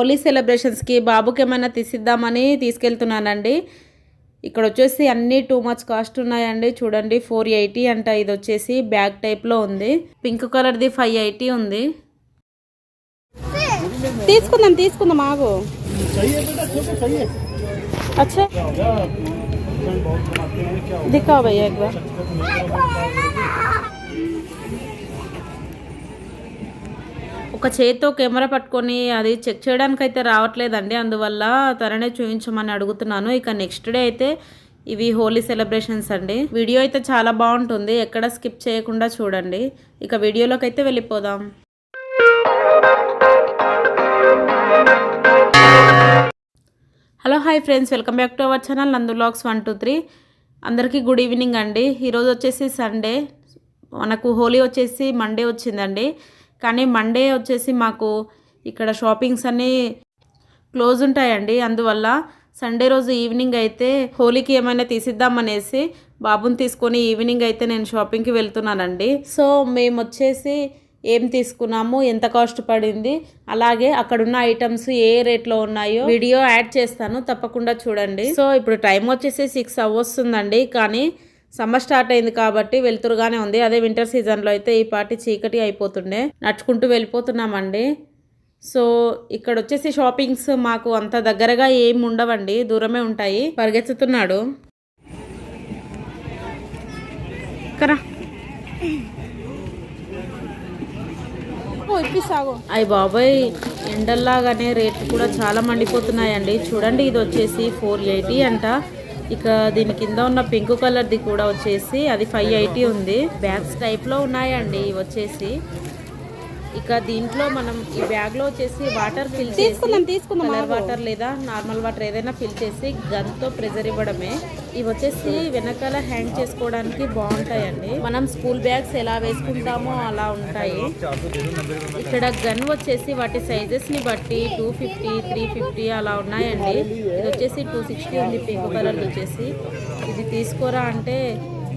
హోలీ సెలబ్రేషన్స్కి బాబుకి ఏమైనా తీసిద్దామని తీసుకెళ్తున్నానండి. ఇక్కడ వచ్చేసి అన్నీ టూ మచ్ కాస్ట్ ఉన్నాయండి. చూడండి ఫోర్ ఎయిటీ అంట ఇది వచ్చేసి బ్యాగ్ టైప్లో ఉంది. పింక్ కలర్ది ఫైవ్ ఎయిటీ ఉంది. తీసుకుందాం తీసుకుందాం ఆగు. అచ్చా. దిక్కా భయ్యా ఒక చేతితో కెమెరా పట్టుకొని అది చెక్ చేయడానికి అయితే రావట్లేదండి. అందువల్ల తననే చూపించమని అడుగుతున్నాను. ఇక నెక్స్ట్ డే అయితే ఇవి హోలీ సెలబ్రేషన్స్ అండి. వీడియో అయితే చాలా బాగుంటుంది. ఎక్కడ స్కిప్ చేయకుండా చూడండి. ఇక వీడియోలోకి అయితే వెళ్ళిపోదాం. Hello hi friends. Welcome back to our channel Nandu blogs one two three. అందరికీ గుడ్ ఈవినింగ్ అండి. ఈరోజు వచ్చేసి సండే. మనకు హోలీ వచ్చేసి మండే వచ్చిందండి. కానీ మండే వచ్చేసి మాకు ఇక్కడ షాపింగ్స్ అన్నీ క్లోజ్ ఉంటాయండి. అందువల్ల సండే రోజు ఈవినింగ్ అయితే హోలీకి ఏమైనా తీసిద్దామనేసి బాబుని తీసుకొని ఈవినింగ్ అయితే నేను షాపింగ్కి వెళ్తున్నానండి. సో మేము వచ్చేసి ఏం తీసుకున్నాము? ఎంత కాస్ట్ పడింది? అలాగే అక్కడున్న ఐటమ్స్ ఏ రేట్లో ఉన్నాయో వీడియో యాడ్ చేస్తాను. తప్పకుండా చూడండి. సో ఇప్పుడు టైం వచ్చేసి సిక్స్ అవర్స్ ఉందండి. కానీ సమ్మర్ స్టార్ట్ అయింది కాబట్టి వెలుతురుగానే ఉంది. అదే వింటర్ సీజన్లో అయితే ఈ పాటి చీకటి అయిపోతుండే. నడుచుకుంటూ వెళ్ళిపోతున్నామండి. సో ఇక్కడ వచ్చేసి షాపింగ్స్ మాకు అంత దగ్గరగా ఏం ఉండవండి. దూరమే ఉంటాయి. పరిగెత్తుతున్నాడు. అయ్యి బాబాయ్ ఎండల్లాగానే రేట్లు కూడా చాలా మండిపోతున్నాయండి. చూడండి ఇది వచ్చేసి ఫోర్ ఎయిటీ అంట. ఇక దీని కింద ఉన్న పింక్ కలర్ది కూడా వచ్చేసి అది ఫైవ్ ఎయిటీ ఉంది. బ్యాగ్స్ టైప్లో ఉన్నాయండి వచ్చేసి. ఇక దీంట్లో మనం ఈ బ్యాగ్లో వచ్చేసి వాటర్ ఫిల్ తీసుకుందాం తీసుకుందాం కలర్ వాటర్ లేదా నార్మల్ వాటర్ ఏదైనా ఫిల్ చేసి గన్తో ప్రెజర్ ఇవ్వడమే. ఇవి వచ్చేసి వెనకాల హ్యాంగ్ చేసుకోవడానికి బాగుంటాయండి. మనం స్కూల్ బ్యాగ్స్ ఎలా వేసుకుంటామో అలా ఉంటాయి. ఇక్కడ గన్ వచ్చేసి వాటి సైజెస్ని బట్టి టూ ఫిఫ్టీ త్రీ ఫిఫ్టీ అలా ఉన్నాయండి. ఇది వచ్చేసి టూ సిక్స్టీ ఉంది పింక్ కలర్ వచ్చేసి. ఇది తీసుకోరా అంటే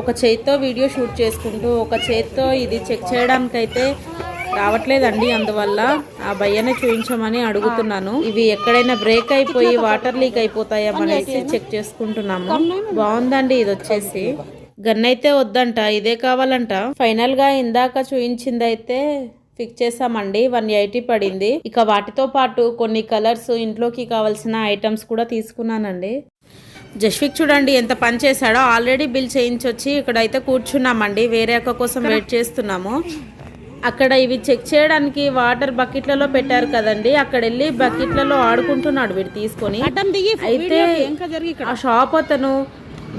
ఒక చేతితో వీడియో షూట్ చేసుకుంటూ ఒక చేతితో ఇది చెక్ చేయడానికైతే రావట్లేదండి అందువల్ల ఆ భయ్యనే చూపించమని అడుగుతున్నాను. ఇవి ఎక్కడైనా బ్రేక్ అయిపోయి వాటర్ లీక్ అయిపోతాయేమనేసి చెక్ చేసుకుంటున్నాము. బాగుందండి ఇది వచ్చేసి. గన్ అయితే వద్దంట ఇదే కావాలంట. ఫైనల్గా ఇందాక చూయించిందైతే అయితే ఫిక్స్ చేసామండి వన్ ఎయిటీ పడింది. ఇక వాటితో పాటు కొన్ని కలర్స్ ఇంట్లోకి కావాల్సిన ఐటమ్స్ కూడా తీసుకున్నానండి. జస్విక్ చూడండి ఎంత పని చేశాడో. ఆల్రెడీ బిల్ చేయించొచ్చి ఇక్కడ అయితే కూర్చున్నామండి. వేరే అక్క కోసం వెయిట్ చేస్తున్నాము. అక్కడ ఇవి చెక్ చేయడానికి వాటర్ బకెట్లలో పెట్టారు కదండి. అక్కడ వెళ్ళి బకెట్లలో ఆడుకుంటున్నాడు వీడు తీసుకొని. అయితే ఆ షాప్ అతను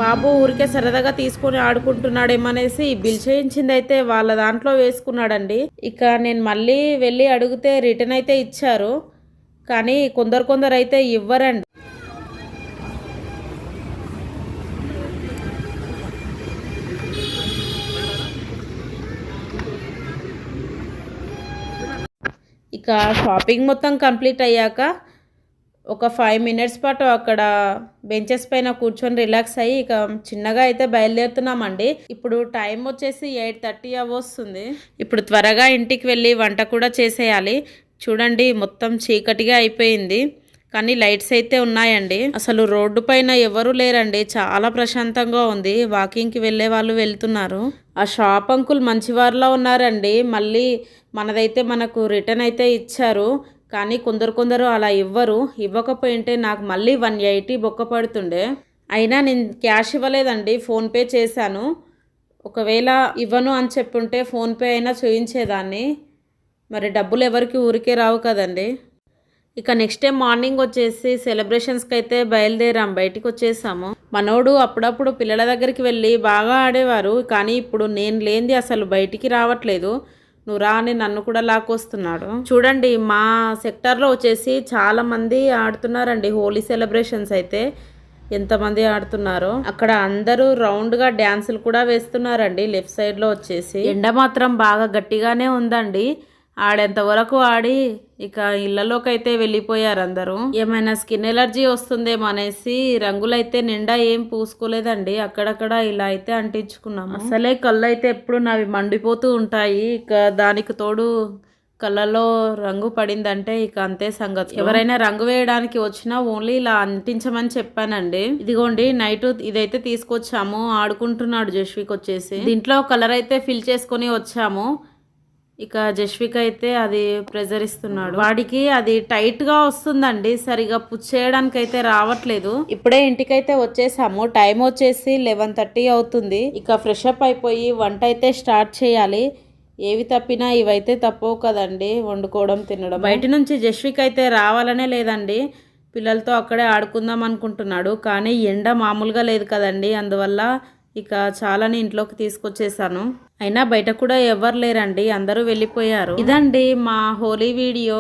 బాబు ఊరికే సరదాగా తీసుకొని ఆడుకుంటున్నాడేమనేసి బిల్ చేయించింది అయితే వాళ్ళ దాంట్లో వేసుకున్నాడండి. ఇక నేను మళ్ళీ వెళ్ళి అడిగితే రిటర్న్ అయితే ఇచ్చారు. కానీ కొందరు కొందరు అయితే ఇవ్వరండి. ఇంకా షాపింగ్ మొత్తం కంప్లీట్ అయ్యాక ఒక ఫైవ్ మినిట్స్ పాటు అక్కడ బెంచెస్ పైన కూర్చొని రిలాక్స్ అయ్యి ఇక చిన్నగా అయితే బయలుదేరుతున్నామండి. ఇప్పుడు టైం వచ్చేసి ఎయిట్ థర్టీ వస్తుంది ఇప్పుడు త్వరగా ఇంటికి వెళ్ళి వంట కూడా చేసేయాలి. చూడండి మొత్తం చీకటిగా అయిపోయింది. కానీ లైట్స్ అయితే ఉన్నాయండి. అసలు రోడ్డు పైన ఎవరు లేరండి. చాలా ప్రశాంతంగా ఉంది. వాకింగ్కి వెళ్ళే వాళ్ళు వెళ్తున్నారు. ఆ షాప్ అంకుల్ మంచివారిలో ఉన్నారండి. మళ్ళీ మనదైతే మనకు రిటర్న్ అయితే ఇచ్చారు. కానీ కొందరు కొందరు అలా ఇవ్వరు. ఇవ్వకపోయింటే నాకు మళ్ళీ వన్ ఎయిటీ బొక్క పడుతుండే. అయినా నేను క్యాష్ ఇవ్వలేదండి. ఫోన్పే చేశాను. ఒకవేళ ఇవ్వను అని చెప్పుంటే ఫోన్పే అయినా చూయించేదాన్ని. మరి డబ్బులు ఎవరికి ఊరికే రావు కదండి. ఇక నెక్స్ట్ డే మార్నింగ్ వచ్చేసి సెలబ్రేషన్స్కి అయితే బయలుదేరాం. బయటికి వచ్చేసాము. మనోడు అప్పుడప్పుడు పిల్లల దగ్గరికి వెళ్ళి బాగా ఆడేవారు. కానీ ఇప్పుడు నేను లేనిది అసలు బయటికి రావట్లేదు. నువ్వు రా అని నన్ను కూడా లాక్కొస్తున్నాడు. చూడండి మా సెక్టార్లో వచ్చేసి చాలామంది ఆడుతున్నారండి హోలీ సెలబ్రేషన్స్ అయితే. ఎంతమంది ఆడుతున్నారో. అక్కడ అందరూ రౌండ్గా డ్యాన్సులు కూడా వేస్తున్నారండి. లెఫ్ట్ సైడ్లో వచ్చేసి. ఎండ మాత్రం బాగా గట్టిగానే ఉందండి. ఆడేంత వరకు ఆడి ఇక ఇళ్ళలోకి అయితే వెళ్ళిపోయారు అందరూ ఏమైనా స్కిన్ ఎలర్జీ వస్తుందేమో అనేసి రంగులైతే నిండా ఏం పూసుకోలేదండి. అక్కడక్కడ ఇలా అయితే అంటించుకున్నాము. అసలే కళ్ళు అయితే ఎప్పుడు నావి మండిపోతూ ఉంటాయి. ఇక దానికి తోడు కళ్ళలో రంగు పడిందంటే ఇక అంతే సంగతి. ఎవరైనా రంగు వేయడానికి వచ్చినా ఓన్లీ ఇలా అంటించమని చెప్పానండి. ఇదిగోండి నైట్ ఇదైతే తీసుకొచ్చాము. ఆడుకుంటున్నాడు జస్విక్ వచ్చేసి దీంట్లో కలర్ అయితే ఫిల్ చేసుకొని వచ్చాము. ఇక జస్విక్ అయితే అది ప్రెజర్ ఇస్తున్నాడు వాడికి అది టైట్గా వస్తుందండి. సరిగా పుచ్చేయడానికి అయితే రావట్లేదు. ఇప్పుడే ఇంటికైతే వచ్చేసాము. టైం వచ్చేసి లెవెన్ థర్టీ అవుతుంది. ఇక ఫ్రెష్ అప్ అయిపోయి వంట అయితే స్టార్ట్ చేయాలి. ఏవి తప్పినా ఇవైతే తప్పవు కదండి వండుకోవడం తినడం. బయట నుంచి జస్విక్ అయితే రావాలనే లేదండి. పిల్లలతో అక్కడే ఆడుకుందాం అనుకుంటున్నాడు. కానీ ఎండ మామూలుగా లేదు కదండి. అందువల్ల ఇక చాలాని ఇంట్లోకి తీసుకొచ్చేసాను. అయినా బయట కూడా ఎవరు లేరండి అందరూ వెళ్ళిపోయారు. ఇదండి మా హోలీ వీడియో.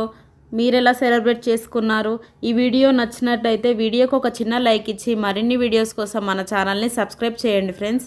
మీరు ఎలా సెలబ్రేట్ చేసుకున్నారు? ఈ వీడియో నచ్చినట్టయితే వీడియోకి ఒక చిన్న లైక్ ఇచ్చి మరిన్ని వీడియోస్ కోసం మన ఛానల్ని సబ్స్క్రైబ్ చేయండి ఫ్రెండ్స్.